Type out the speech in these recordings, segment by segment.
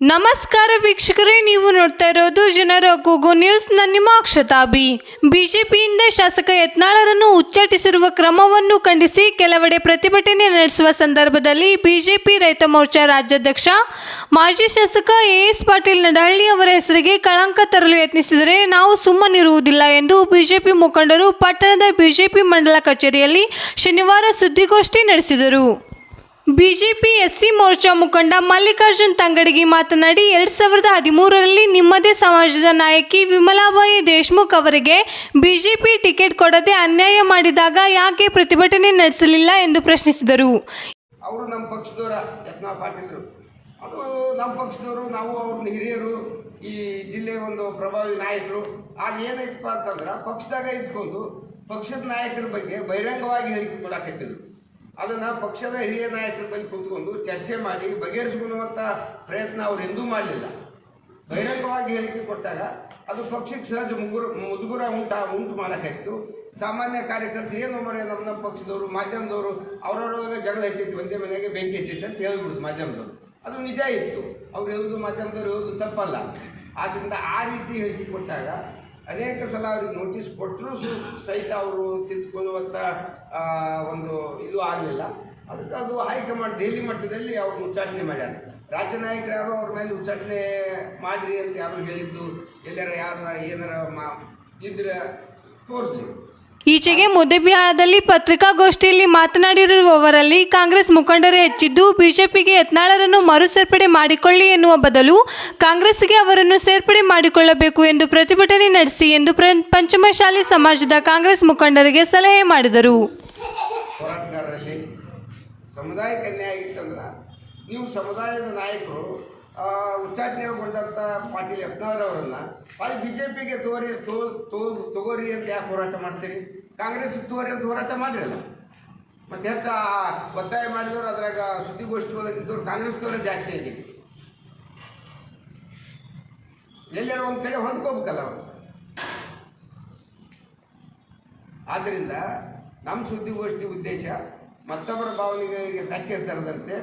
ನಮಸ್ಕಾರ ವೀಕ್ಷಕರೇ, ನೀವು ನೋಡ್ತಾ ಇರೋದು ಜನರ ಕೂಗು ನ್ಯೂಸ್. ನನ್ನ ನಿಮ್ಮ ಬಿ ಬಿಜೆಪಿಯಿಂದ ಶಾಸಕ ಯತ್ನಾಳರನ್ನು ಉಚ್ಚಾಟಿಸಿರುವ ಕ್ರಮವನ್ನು ಖಂಡಿಸಿ ಕೆಲವೆಡೆ ಪ್ರತಿಭಟನೆ ನಡೆಸುವ ಸಂದರ್ಭದಲ್ಲಿ ಬಿಜೆಪಿ ರೈತ ಮೋರ್ಚಾ ರಾಜ್ಯಾಧ್ಯಕ್ಷ, ಮಾಜಿ ಶಾಸಕ ಎಎಸ್ ಪಾಟೀಲ್ ನಡಹಳ್ಳಿ ಅವರ ಹೆಸರಿಗೆ ಕಳಂಕ ತರಲು ಯತ್ನಿಸಿದರೆ ನಾವು ಸುಮ್ಮನಿರುವುದಿಲ್ಲ ಎಂದು ಬಿಜೆಪಿ ಮುಖಂಡರು ಪಟ್ಟಣದ ಬಿಜೆಪಿ ಮಂಡಲ ಕಚೇರಿಯಲ್ಲಿ ಶನಿವಾರ ಸುದ್ದಿಗೋಷ್ಠಿ ನಡೆಸಿದರು. ಬಿಜೆಪಿ ಎಸ್ಸಿ ಮೋರ್ಚಾ ಮುಖಂಡ ಮಲ್ಲಿಕಾರ್ಜುನ್ ತಂಗಡಗಿ ಮಾತನಾಡಿ ಎರಡ್ ಸಾವಿರದ ಹದಿಮೂರರಲ್ಲಿ ನಿಮ್ಮದೇ ಸಮಾಜದ ನಾಯಕಿ ವಿಮಲಾಬಾಯಿ ದೇಶ್ಮುಖ್ ಅವರಿಗೆ ಬಿಜೆಪಿ ಟಿಕೆಟ್ ಕೊಡದೆ ಅನ್ಯಾಯ ಮಾಡಿದಾಗ ಯಾಕೆ ಪ್ರತಿಭಟನೆ ನಡೆಸಲಿಲ್ಲ ಎಂದು ಪ್ರಶ್ನಿಸಿದರು. ಅವರು ನಮ್ಮ ಪಕ್ಷದವರ ಯತ್ನ ಪಾಟೀಲರು. ಅದು ನಮ್ಮ ಪಕ್ಷದವರು, ನಾವು ಅವ್ರನ್ನ ಹಿರಿಯರು, ಈ ಜಿಲ್ಲೆಯ ಒಂದು ಪ್ರಭಾವಿ ನಾಯಕರು. ಅದು ಏನಾಯ್ತಪ್ಪ ಅಂತಂದ್ರೆ ಪಕ್ಷದಾಗ ಇದ್ಕೊಂಡು ಪಕ್ಷದ ನಾಯಕರ ಬಗ್ಗೆ ಬಹಿರಂಗವಾಗಿ ಹೇಳಿಕೆ ಕೊಡಾಕತ್ತಿದ್ರು ಅದನ್ನು ಪಕ್ಷದ ಹಿರಿಯ ನಾಯಕರ ಬಗ್ಗೆ ಕೂತ್ಕೊಂಡು ಚರ್ಚೆ ಮಾಡಿ ಬಗೆಹರಿಸ್ಕೊಳ್ಳುವಂಥ ಪ್ರಯತ್ನ ಅವ್ರು ಎಂದೂ ಮಾಡಲಿಲ್ಲ. ಬಹಿರಂಗವಾಗಿ ಹೇಳಿಕೆ ಕೊಟ್ಟಾಗ ಅದು ಪಕ್ಷಕ್ಕೆ ಸಹಜ ಮುಗುರು, ಮುಜುಗುರ ಉಂಟ, ಉಂಟು ಮಾಡೋಕ್ಕಾಯ್ತು. ಸಾಮಾನ್ಯ ಕಾರ್ಯಕರ್ತರು ಏನು ಮರೆ ನಮ್ಮ ನಮ್ಮ ಪಕ್ಷದವರು, ಮಾಧ್ಯಮದವರು ಅವರವರೊಳಗೆ ಜಗಳ ಎತ್ತಿತ್ತು ಒಂದೇ ಮನೆಗೆ ಬೆಂಕಿ ಇರ್ತಿತ್ತು ಅಂತ ಹೇಳ್ಬಿಡುದು ಮಾಧ್ಯಮದವರು. ಅದು ನಿಜ ಇತ್ತು. ಅವ್ರು ಹೇಳೋದು ಮಾಧ್ಯಮದವ್ರು ಹೇಳೋದು ತಪ್ಪಲ್ಲ. ಆದ್ದರಿಂದ ಆ ರೀತಿ ಹೇಳಿಕೆ ಕೊಟ್ಟಾಗ ಅನೇಕ ಸಲ ಅವ್ರಿಗೆ ನೋಟಿಸ್ ಕೊಟ್ಟರೂ ಸಹಿತ ಅವರು ತಿದ್ದುಕೊಳ್ಳುವಂಥ ಒಂದು ಇದು ಆಗಲಿಲ್ಲ. ಅದಕ್ಕೆ ಅದು ಹೈಕಮಾಂಡ್ ದೆಹಲಿ ಮಟ್ಟದಲ್ಲಿ ಅವರು ಉಚ್ಚಾಟನೆ ಮಾಡ್ಯಾರ. ರಾಜ್ಯ ನಾಯಕರು ಯಾರೋ ಅವ್ರ ಮೇಲೆ ಉಚ್ಚಾಟನೆ ಮಾಡಿರಿ ಅಂತ ಯಾರು ಹೇಳಿದ್ದು, ಎಲ್ಲಾರ ಯಾರು ಏನಾರ ಮಾ, ಇದ್ರೆ ತೋರಿಸ್ಲಿ. ಈಚೆಗೆ ಮುದ್ದೆಬಿಹಾಳದಲ್ಲಿ ಪತ್ರಿಕಾಗೋಷ್ಠಿಯಲ್ಲಿ ಮಾತನಾಡಿರುವವರಲ್ಲಿ ಕಾಂಗ್ರೆಸ್ ಮುಖಂಡರೇ ಹೆಚ್ಚಿದ್ದು, ಬಿಜೆಪಿಗೆ ಯತ್ನಾಳರನ್ನು ಮರು ಸೇರ್ಪಡೆ ಮಾಡಿಕೊಳ್ಳಿ ಎನ್ನುವ ಬದಲು ಕಾಂಗ್ರೆಸ್ಗೆ ಅವರನ್ನು ಸೇರ್ಪಡೆ ಮಾಡಿಕೊಳ್ಳಬೇಕು ಎಂದು ಪ್ರತಿಭಟನೆ ನಡೆಸಿ ಎಂದು ಪಂಚಮಶಾಲಿ ಸಮಾಜದ ಕಾಂಗ್ರೆಸ್ ಮುಖಂಡರಿಗೆ ಸಲಹೆ ಮಾಡಿದರು. ಸಮುದಾಯ ನೀವು ಸಮುದಾಯದ ನಾಯಕರು ಉಚ್ಚಾಟನೆಗೊಂಡಂಥ ಪಾಟೀಲ್ ಯತ್ನಾಳ್ ಅವರನ್ನು ಅಲ್ಲಿ ಬಿ ಜೆ ಪಿಗೆ ತೋರಿ, ತೋ ತೋ, ತಗೋರಿ ಅಂತ ಯಾಕೆ ಹೋರಾಟ ಮಾಡ್ತೀರಿ? ಕಾಂಗ್ರೆಸ್ಗೆ ತೋರಿ ಅಂತ ಹೋರಾಟ ಮಾಡಿರಲ್ಲ? ಮತ್ತು ಹೆಚ್ಚು ಒತ್ತಾಯ ಮಾಡಿದವರು ಅದ್ರಾಗ ಸುದ್ದಿಗೋಷ್ಠಿ ಒಳಗಿದ್ದವ್ರು ಕಾಂಗ್ರೆಸ್ದವರೇ ಜಾಸ್ತಿ ಇದ್ದೀವಿ ಎಲ್ಲರೂ ಒಂದು ಕಡೆ ಹೊಂದ್ಕೋಬೇಕಲ್ಲ ಅವರು. ಆದ್ದರಿಂದ ನಮ್ಮ ಸುದ್ದಿಗೋಷ್ಠಿ ಉದ್ದೇಶ ಮತ್ತೊಬ್ಬರ ಭಾವನೆಗಳಿಗೆ ಧಕ್ಕೆ ತರದಂತೆ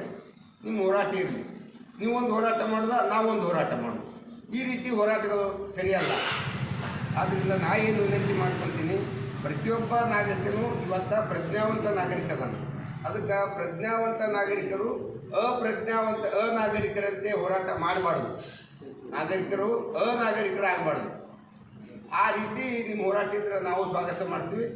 ನಿಮ್ಮ ಹೋರಾಟ ಇರಲಿ. ನೀವೊಂದು ಹೋರಾಟ ಮಾಡಿದ, ನಾವೊಂದು ಹೋರಾಟ ಮಾಡೋದು. ಈ ರೀತಿ ಹೋರಾಟಗಳು ಸರಿಯಲ್ಲ. ಆದ್ದರಿಂದ ನಾ ಏನು ವಿನಂತಿ ಮಾಡ್ಕೊತೀನಿ ಪ್ರತಿಯೊಬ್ಬ ನಾಗರಿಕನು ಇವತ್ತ ಪ್ರಜ್ಞಾವಂತ ನಾಗರಿಕ ಅದಾನ ಅದಕ್ಕೆ ಪ್ರಜ್ಞಾವಂತ ನಾಗರಿಕರು ಅಪ್ರಜ್ಞಾವಂತ ಅನಾಗರಿಕರಂತೆ ಹೋರಾಟ ಮಾಡಬಾರ್ದು. ನಾಗರಿಕರು ಅನಾಗರಿಕರಾಗಬಾರ್ದು. ಆ ರೀತಿ ನಿಮ್ಮ ಹೋರಾಟ ಇದ್ರೆ ನಾವು ಸ್ವಾಗತ ಮಾಡ್ತೀವಿ.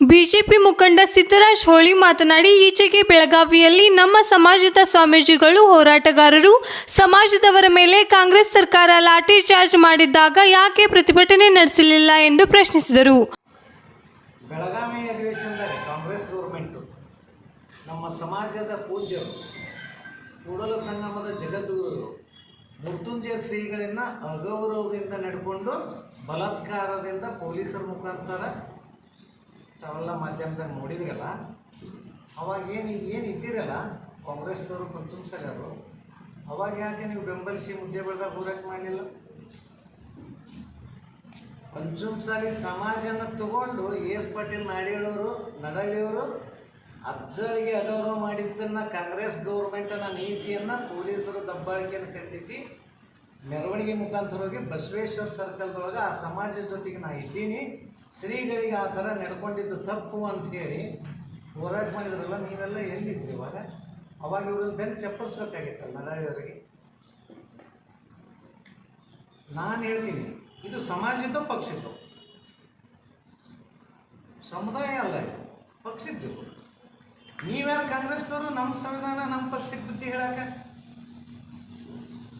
ಬಿಜೆಪಿ ಮುಖಂಡ ಸಿದ್ದರಾಜ್ ಹೋಳಿ ಮಾತನಾಡಿ, ಈಚೆಗೆ ಬೆಳಗಾವಿಯಲ್ಲಿ ನಮ್ಮ ಸಮಾಜದ ಸ್ವಾಮೀಜಿಗಳು ಹೋರಾಟಗಾರರು. ಸಮಾಜದವರ ಮೇಲೆ ಕಾಂಗ್ರೆಸ್ ಸರ್ಕಾರ ಲಾಠಿ ಚಾರ್ಜ್ ಮಾಡಿದ್ದಾಗ ಯಾಕೆ ಪ್ರತಿಭಟನೆ ನಡೆಸಲಿಲ್ಲ ಎಂದು ಪ್ರಶ್ನಿಸಿದರು. ಬೆಳಗಾವಿ ಅಧಿವೇಶನದಲ್ಲಿ ಕಾಂಗ್ರೆಸ್ ಗೌರ್ಮೆಂಟು, ನಮ್ಮ ಸಮಾಜದ ಪೂಜ್ಯರು, ಕೂಡಲ ಸಂಗಮದ ಜಗದ್ಗುರು ಮೃತ್ಯುಂಜಯ ಶ್ರೀಗಳನ್ನ ಅಗೌರವದಿಂದ ನಡ್ಕೊಂಡು ಬಲಾತ್ಕಾರದಿಂದ ಪೊಲೀಸರ ಮುಖಾಂತರ ತಾವೆಲ್ಲ ಮಾಧ್ಯಮದಾಗ ನೋಡಿದ್ರಲ್ಲ ಅವಾಗ ಏನು ಏನು ಇದ್ದೀರಲ್ಲ, ಕಾಂಗ್ರೆಸ್ದವರು ಪಂಚಮಸಾಲರು ಅವಾಗ ಯಾಕೆ ನೀವು ಬೆಂಬಲಿಸಿ ಮುದ್ದೆ ಬೆಳೆದಾಗ ಹೋರಾಟ ಮಾಡಲಿಲ್ಲ? ಪಂಚಮಸಾಲಿ ಸಮಾಜನ ತಗೊಂಡು ಎಸ್ ಪಾಟೀಲ್ ನಾಡಿಯವರು ನಡಳಿಯವರು ಅಜ್ಜರಿಗೆ ಅಗೌರವ ಮಾಡಿದ್ದನ್ನು ಕಾಂಗ್ರೆಸ್ ಗೌರ್ಮೆಂಟನ ನೀತಿಯನ್ನು ಪೊಲೀಸರು ದಬ್ಬಾಳಿಕೆಯನ್ನು ಖಂಡಿಸಿ ಮೆರವಣಿಗೆ ಮುಖಾಂತರ ಹೋಗಿ ಬಸವೇಶ್ವರ ಸರ್ಕಲ್ದೊಳಗೆ ಆ ಸಮಾಜದ ಜೊತೆಗೆ ನಾ ಇದ್ದೀನಿ. ಶ್ರೀಗಳಿಗೆ ಆ ಥರ ನಡ್ಕೊಂಡಿದ್ದು ತಪ್ಪು ಅಂತ ಹೇಳಿ ಹೋರಾಟ ಮಾಡಿದ್ರಲ್ಲ, ನೀವೆಲ್ಲ ಎಲ್ಲಿದ್ರಿ ಇವಾಗ? ಅವಾಗ ಇವ್ರನ್ನ ಬೆನ್ನು ಚಪ್ಪರಿಸ್ಬೇಕಾಗಿತ್ತಲ್ಲ ನಡಳಿಯವರಿಗೆ ನಾನು ಹೇಳ್ತೀನಿ, ಇದು ಸಮಾಜದ್ದು ಪಕ್ಷದ್ದು. ಸಮುದಾಯ ಅಲ್ಲ ಇದು, ಪಕ್ಷದ್ದು. ನೀವ್ಯಾರು ಕಾಂಗ್ರೆಸ್ನವರು ನಮ್ಮ ಸಂವಿಧಾನ ನಮ್ಮ ಪಕ್ಷಕ್ಕೆ ಬುದ್ಧಿ ಹೇಳಕ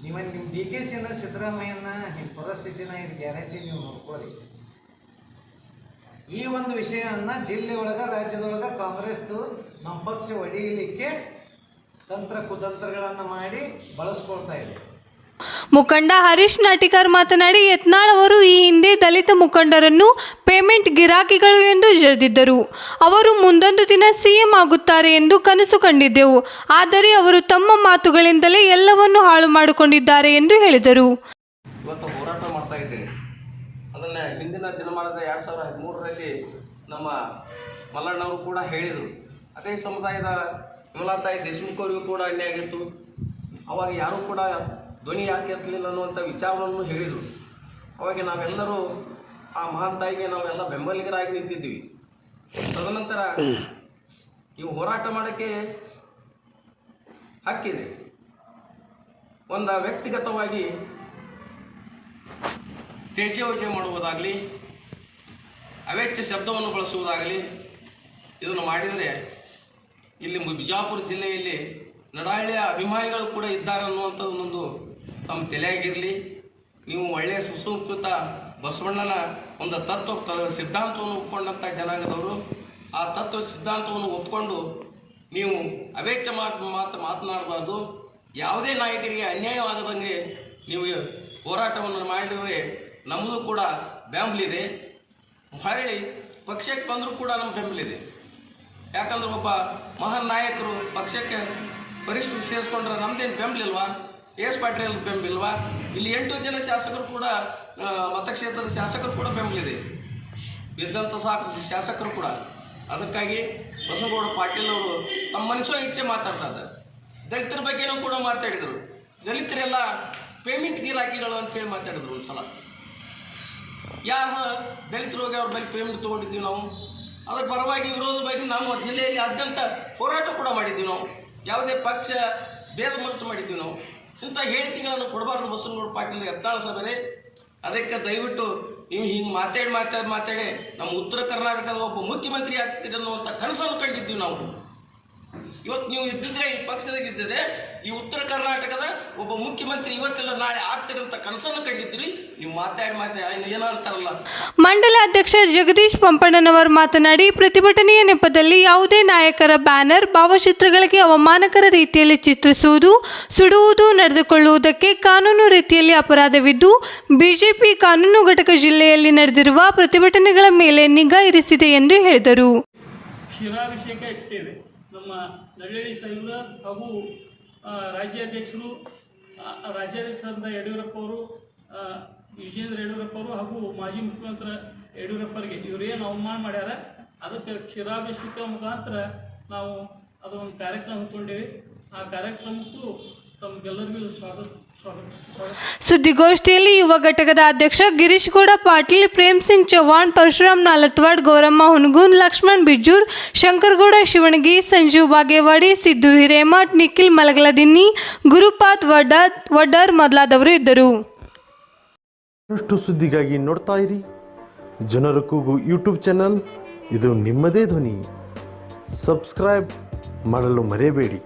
ನೀವ ನಿಮ್ಮ ಡಿ ಕೆ ಸಿನ ಸಿದ್ದರಾಮಯ್ಯನ ನಿಮ್ಮ ಪರಿಸ್ಥಿತಿನ ಇದು ಗ್ಯಾರಂಟಿ ನೀವು ನೋಡ್ಕೋರಿ ಈ ಒಂದು ವಿಷಯವನ್ನು ಜಿಲ್ಲೆ ಒಳಗೆ, ರಾಜ್ಯದೊಳಗೆ ಕಾಂಗ್ರೆಸ್ದು ನಮ್ಮ ಪಕ್ಷ ಒಡೆಯಲಿಕ್ಕೆ ತಂತ್ರ ಕುತಂತ್ರಗಳನ್ನು ಮಾಡಿ ಬಳಸ್ಕೊಳ್ತಾ ಇದೆ. ಮುಖಂಡ ಹರೀಶ್ ನಾಟಿಕರ್ ಮಾತನಾಡಿ, ಯತ್ನಾಳ್ ಅವರು ಈ ಹಿಂದೆ ದಲಿತ ಮುಖಂಡರನ್ನು ಪೇಮೆಂಟ್ ಗಿರಾಕಿಗಳು ಎಂದು ಜರಿದಿದ್ದರು. ಅವರು ಮುಂದೊಂದು ದಿನ ಸಿಎಂ ಆಗುತ್ತಾರೆ ಎಂದು ಕನಸು ಕಂಡಿದ್ದೆವು. ಆದರೆ ಅವರು ತಮ್ಮ ಮಾತುಗಳಿಂದಲೇ ಎಲ್ಲವನ್ನೂ ಹಾಳು ಮಾಡಿಕೊಂಡಿದ್ದಾರೆ ಎಂದು ಹೇಳಿದರು ಇವತ್ತು ಹೋರಾಟ ಮಾಡ್ತಾ ಇದ್ದೀರಿ ಅದನ್ನು ಹಿಂದಿನ ದಿನಮಾನದ ಎರಡು ಸಾವಿರದ ಹದಿಮೂರರಲ್ಲಿ ನಮ್ಮ ಮಲ್ಲಣ್ಣವರು ಕೂಡ ಹೇಳಿದರು. ಅದೇ ಸಮುದಾಯದ ವಿಮಲಾತಾಯಿ ದೇಶಮುಖ್ ಅವರಿಗೂ ಕೂಡ ಅನ್ಯಾಯ ಆಗಿತ್ತು. ಅವಾಗ ಯಾರೂ ಕೂಡ ಧ್ವನಿ ಯಾಕೆ ಎತ್ತಲಿಲ್ಲ ಅನ್ನುವಂಥ ವಿಚಾರವನ್ನು ಹೇಳಿದರು. ಅವಾಗ ನಾವೆಲ್ಲರೂ ಆ ಮಹಾನ್ ತಾಯಿಗೆ ನಾವೆಲ್ಲ ಬೆಂಬಲಿಗರಾಗಿ ನಿಂತಿದ್ವಿ ತದನಂತರ ಈ ಹೋರಾಟ ಮಾಡೋಕ್ಕೆ ಹಕ್ಕಿದೆ. ಒಂದು ವ್ಯಕ್ತಿಗತವಾಗಿ ತೇಜೋಜೆ ಮಾಡುವುದಾಗಲಿ, ಅವೆಚ್ಚ ಶಬ್ದವನ್ನು ಬಳಸುವುದಾಗಲಿ, ಇದನ್ನು ಮಾಡಿದರೆ ಇಲ್ಲಿ ಬಿಜಾಪುರ ಜಿಲ್ಲೆಯಲ್ಲಿ ನಡಾಳಿಯ ಅಭಿಮಾನಿಗಳು ಕೂಡ ಇದ್ದಾರೆ ಅನ್ನುವಂಥದ್ದೊಂದು ತಮ್ಮ ತಲೆಯಾಗಿರಲಿ, ನೀವು ಒಳ್ಳೆಯ ಸುಸಂಸ್ಕೃತ ಬಸವಣ್ಣನ ಒಂದು ತತ್ವ ಸಿದ್ಧಾಂತವನ್ನು ಒಪ್ಪಿಕೊಂಡಂಥ ಜನಾಂಗದವರು, ಆ ತತ್ವ ಸಿದ್ಧಾಂತವನ್ನು ಒಪ್ಪಿಕೊಂಡು ನೀವು ಅವೇಚ್ಚ ಮಾತು ಮಾತು ಮಾತನಾಡಬಾರ್ದು. ಯಾವುದೇ ನಾಯಕರಿಗೆ ಅನ್ಯಾಯವಾಗದಂಗೆ ನೀವು ಹೋರಾಟವನ್ನು ಮಾಡಿದರೆ ನಮ್ಮದು ಕೂಡ ಬೆಂಬಲಿದೆ ಹೊರಳಿ ಪಕ್ಷಕ್ಕೆ ಬಂದರೂ ಕೂಡ ನಮ್ಮ ಬೆಂಬಲಿದೆ ಯಾಕಂದ್ರೆ ಒಬ್ಬ ಮಹಾನ್ ನಾಯಕರು ಪಕ್ಷಕ್ಕೆ ಪರಿಶ್ರಮ ಸೇರಿಸ್ಕೊಂಡ್ರೆ ನಮ್ದೇನು ಬೆಂಬಲಿಲ್ವಾ ಎಸ್ ಪಾಟೀಲ್ ಬೆಂಬಲಿಲ್ವಾ ಇಲ್ಲಿ ಎಂಟು ಜನ ಶಾಸಕರು ಕೂಡ ಮತಕ್ಷೇತ್ರದ ಶಾಸಕರು ಕೂಡ ಬೆಂಬಲಿದೆ ಇದ್ದಂಥ ಸಾಕು ಶಾಸಕರು ಕೂಡ. ಅದಕ್ಕಾಗಿ ಬಸವಗೌಡ ಪಾಟೀಲ್ ಅವರು ತಮ್ಮ ಮನಸ್ಸೋ ಇಚ್ಛೆ ಮಾತಾಡ್ತಾ ಇದ್ದಾರೆ. ದಲಿತರ ಬಗ್ಗೆನೂ ಕೂಡ ಮಾತಾಡಿದರು. ದಲಿತರೆಲ್ಲ ಪೇಮೆಂಟ್ ಗಿರಾಕಿಗಳು ಅಂತೇಳಿ ಮಾತಾಡಿದ್ರು ಒಂದು ಸಲ ಯಾರು ದಲಿತರು ಹೋಗಿ ಅವ್ರ ಮೇಲೆ ಪೇಮೆಂಟ್ ತೊಗೊಂಡಿದ್ದೀವಿ ನಾವು. ಅದರ ಪರವಾಗಿ ವಿರೋಧ ಬಗ್ಗೆ ನಮ್ಮ ಜಿಲ್ಲೆಯಲ್ಲಿ ಅತ್ಯಂತ ಹೋರಾಟ ಕೂಡ ಮಾಡಿದ್ದೀವಿ ನಾವು. ಯಾವುದೇ ಪಕ್ಷ ಭೇದ ಮರೆತು ಮಾಡಿದ್ದೀವಿ ನಾವು. ಇಂಥ ಹೇಳಿಕೆಗಳನ್ನು ಕೊಡಬಾರ್ದು ಬಸವನಗೌಡ ಪಾಟೀಲ್ ಎತ್ತಾಳ ಸಭೆ ಅದಕ್ಕೆ ದಯವಿಟ್ಟು ನೀವು ಹಿಂಗೆ ಮಾತಾಡಿ ಮಾತಾಡಿ ಮಾತಾಡಿ. ನಮ್ಮ ಉತ್ತರ ಕರ್ನಾಟಕದ ಒಬ್ಬ ಮುಖ್ಯಮಂತ್ರಿ ಆಗ್ತೀರಿ ಅನ್ನುವಂಥ ಕನಸನ್ನು ಕಂಡಿದ್ದೀವಿ ನಾವು. ಇವತ್ತು ನೀವು ಇದ್ದಿದ್ರೆ ಈ ಪಕ್ಷದಾಗ ಇದ್ದಿದ್ರೆ ಈ ಉತ್ತರ ಕರ್ನಾಟಕದ ಒಬ್ಬ ಮುಖ್ಯಮಂತ್ರಿ ಇವತ್ತೆಲ್ಲ ನಾಳೆ ಆಗ್ತೀರಂತ ಕನಸನ್ನು ಕಂಡಿದ್ರಿ ನೀವು ಮಾತಾಡಿ ಮಾತಾಡಿ ಏನೋ ಅಂತಾರಲ್ಲ. ಮಂಡಲ ಅಧ್ಯಕ್ಷ ಜಗದೀಶ್ ಪಂಪಣ್ಣನವರು ಮಾತನಾಡಿ ಪ್ರತಿಭಟನೆಯ ನೆಪದಲ್ಲಿ ಯಾವುದೇ ನಾಯಕರ ಬ್ಯಾನರ್ ಭಾವಚಿತ್ರಗಳಿಗೆ ಅವಮಾನಕರ ರೀತಿಯಲ್ಲಿ ಚಿತ್ರಿಸುವುದು ಸುಡುವುದು ನಡೆದುಕೊಳ್ಳುವುದಕ್ಕೆ ಕಾನೂನು ರೀತಿಯಲ್ಲಿ ಅಪರಾಧವಿದ್ದು ಬಿಜೆಪಿ ಕಾನೂನು ಘಟಕ ಜಿಲ್ಲೆಯಲ್ಲಿ ನಡೆದಿರುವ ಪ್ರತಿಭಟನೆಗಳ ಮೇಲೆ ನಿಗಾ ಇರಿಸಿದೆ ಎಂದು ಹೇಳಿದರು. ಶಿಲಾಭಿಷೇಕ ಇಟ್ಟೇವೆ ನಮ್ಮ ನಳ್ಳಿ ಸಾಹೇಬ್ರ ಹಾಗೂ ರಾಜ್ಯಾಧ್ಯಕ್ಷರು ರಾಜ್ಯಾಧ್ಯಕ್ಷರಾದ ಯಡಿಯೂರಪ್ಪ ಅವರು ವಿಜೇಂದ್ರ ಯಡಿಯೂರಪ್ಪ ಅವರು ಹಾಗೂ ಮಾಜಿ ಮುಖ್ಯಮಂತ್ರಿ ಯಡಿಯೂರಪ್ಪರಿಗೆ ಇವರೇನು ಅವಮಾನ ಮಾಡ್ಯಾರ, ಅದಕ್ಕೆ ಕ್ಷೀರಾಭಿಷೇಕ ಮುಖಾಂತರ ನಾವು ಅದೊಂದು ಕಾರ್ಯಕ್ರಮ ಹಮ್ಮಿಕೊಂಡೇವೆ. ಆ ಕಾರ್ಯಕ್ರಮಕ್ಕೂ ತಮಗೆಲ್ಲರಿಗೂ ಸ್ವಾಗತ ಸ್ವಾಗತ ಸ್ವಾಗತ. ಸುದ್ದಿಗೋಷ್ಠಿಯಲ್ಲಿ ಯುವ ಘಟಕದ ಅಧ್ಯಕ್ಷ ಗಿರೀಶ್ ಕೂಡ ಪಾಟೀಲ್ ಪ್ರೇಮ್ ಸಿಂಗ್ ಚೌಹಾಣ್ ಪರಶುರಾಮ್ ನಾಲತ್ವಾಡ್ ಗೌರಮ್ಮ ಹುನಗುನ್ ಲಕ್ಷ್ಮಣ್ ಬಿಜ್ಜೂರ್ ಶಂಕರಗೌಡ ಶಿವಣಗಿ ಸಂಜೀವ್ ಬಾಗೇವಾಡಿ ಸಿದ್ದು ಹಿರೇಮಠ್ ನಿಖಿಲ್ ಮಲಗಲದಿನ್ನಿ ಗುರುಪಾತ್ ವಡ್ಡರ್ ವಡ್ಡರ್ ಮೊದಲಾದವರು ಇದ್ದರು. ಸುದ್ದಿಗಾಗಿ ನೋಡ್ತಾ ಇರಿ. ಜನರು ಕೂಗು ಯೂಟ್ಯೂಬ್ ಚಾನಲ್. ಇದು ನಿಮ್ಮದೇ ಧ್ವನಿ. ಸಬ್ಸ್ಕ್ರೈಬ್ ಮಾಡಲು ಮರೆಯಬೇಡಿ.